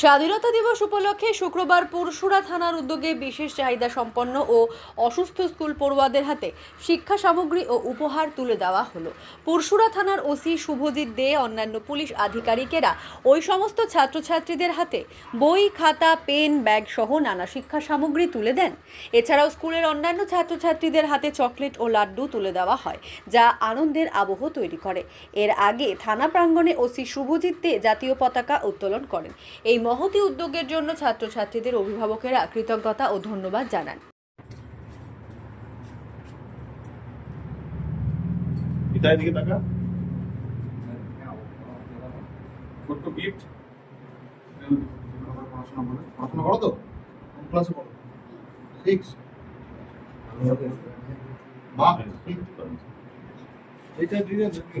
স্বাধীনতা দিবস উপলক্ষে শুক্রবার পুরসুরা থানার উদ্যোগে বিশেষ চাহিদা সম্পন্ন ও অসুস্থ স্কুল পড়ুয়াদের হাতে শিক্ষা সামগ্রী ও উপহার তুলে দেওয়া হলো। পুরসুরা থানার ওসি শুভজিৎ দে, অন্যান্য পুলিশ আধিকারিকেরা ওই সমস্ত ছাত্রছাত্রীদের হাতে বই, খাতা, পেন, ব্যাগ সহ নানা শিক্ষা সামগ্রী তুলে দেন। এছাড়াও স্কুলের অন্যান্য ছাত্রছাত্রীদের হাতে চকলেট ও লাড্ডু তুলে দেওয়া হয়, যা আনন্দের আবহ তৈরি করে। এর আগে থানা প্রাঙ্গণে ওসি শুভজিৎ দে জাতীয় পতাকা উত্তোলন করেন। এই মহতি উদ্যোগের জন্য ছাত্রছাত্রীদের অভিভাবকেরা কৃতজ্ঞতা ও ধন্যবাদ জানান। পিতার দিকে তাকা ছোট্ট গিফট পড়াশোনা বলে পড়াশোনা করো তো? ক্লাসে পড়ো। সিক্স মা। এইটা দিয়ে দেখি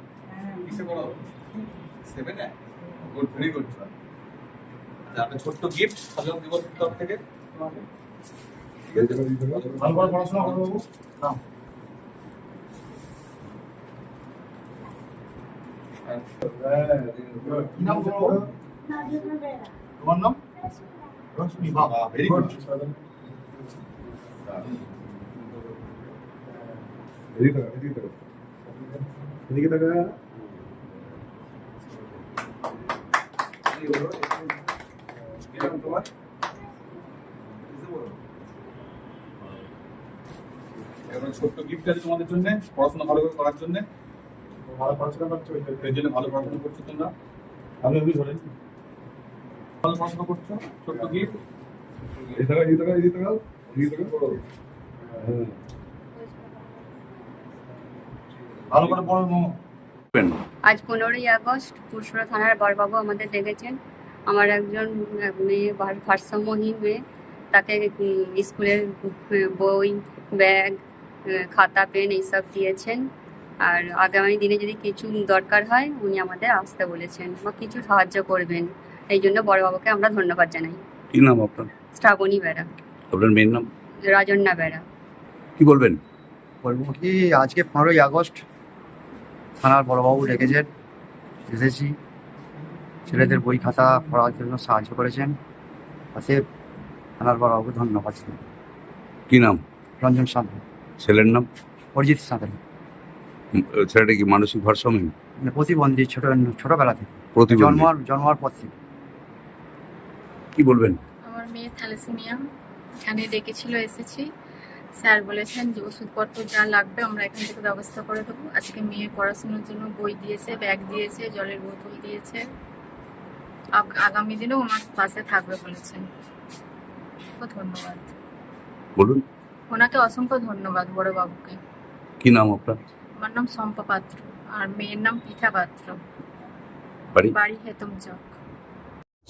কিসে করো সেভেনে গুড ভেরি গুড আপনার ছোট্ট গিফট স্বাধীনতা দিবসের তরফ থেকে? ভালো করে পড়াশোনা করো বাবু। কি নাম তোমার তোমার নাম? রশ্মি বাহ ভেরি গুড এদিকে তাকা, এদিকে তাকা। তোমার ছোট্ট গিফট আছে তোমাদের জন্য পড়াশোনা ভালো করে করার জন্য ভালো পড়াশোনা করছ, এর জন্য ভালো পড়াশোনা করছ তোমরা ওই ধরেন। ভালো পড়াশোনা করছ ছোট্ট গিফট তাকা, এদিকে তাকাও। এদিকে তাকাও। হ্যাঁ। ভালো করে পড়ো মামা আজ পনেরোই আগস্ট পুরসুরা থানার বড়বাবু আমাদের ডেকেছেন। আমার একজন মেয়ে ভার- ভারসাম্যহীন মেয়ে। তাকে স্কুলের বই ব্যাগ খাতা পেন এইসব দিয়েছেন। আর আগামী দিনে যদি কিছু দরকার হয় উনি আমাদের আসতে বলেছেন বা কিছু সাহায্য করবেন। এই জন্য বড়বাবুকে আমরা ধন্যবাদ জানাই। কি নাম আপনার? শ্রাবণী বেড়া। আপনার মেয়ের নাম? রাজন্যা বেড়া। কি বলবেন? বলব কি আজকে পনেরোই আগস্ট থানার বড়বাবু ডেকেছেন এসেছি। ছেলেদের বই খাতা পড়ার জন্য সাহায্য করেছেন। তাতে থানার বড়বাবু ধন্যবাদ। কি নাম? রঞ্জন সাঁতরা। ছেলের নাম? অরিজিৎ সাঁতরা। ছেলেটা কি মানসিক ভারসাম্য মানে প্রতিবন্ধী ছোট ছোটবেলা থেকে। জন্মার জন্মার পর থেকে। কি বলবেন? আমার মেয়ে থ্যালাসেমিয়া। এখানে ডেকেছিল এসেছি। স্যার বলেছেন যে ওষুধপত্র যা লাগবে আমরা এখান থেকে ব্যবস্থা করে দেবো। আজকে মেয়ে পড়াশোনার জন্য বই দিয়েছে ব্যাগ দিয়েছে জলের বোতল দিয়েছে। আগামী দিনেও আমার পাশে থাকবে বলেছেন। ধন্যবাদ। বলুন। ওনাকে অসংখ্য ধন্যবাদ বড় বাবুকে কি নাম আপনার? আমার নাম শম্পা পাত্র আর মেয়ের নাম পিঠা পাত্র। বাড়ি? বাড়ি হেতম চক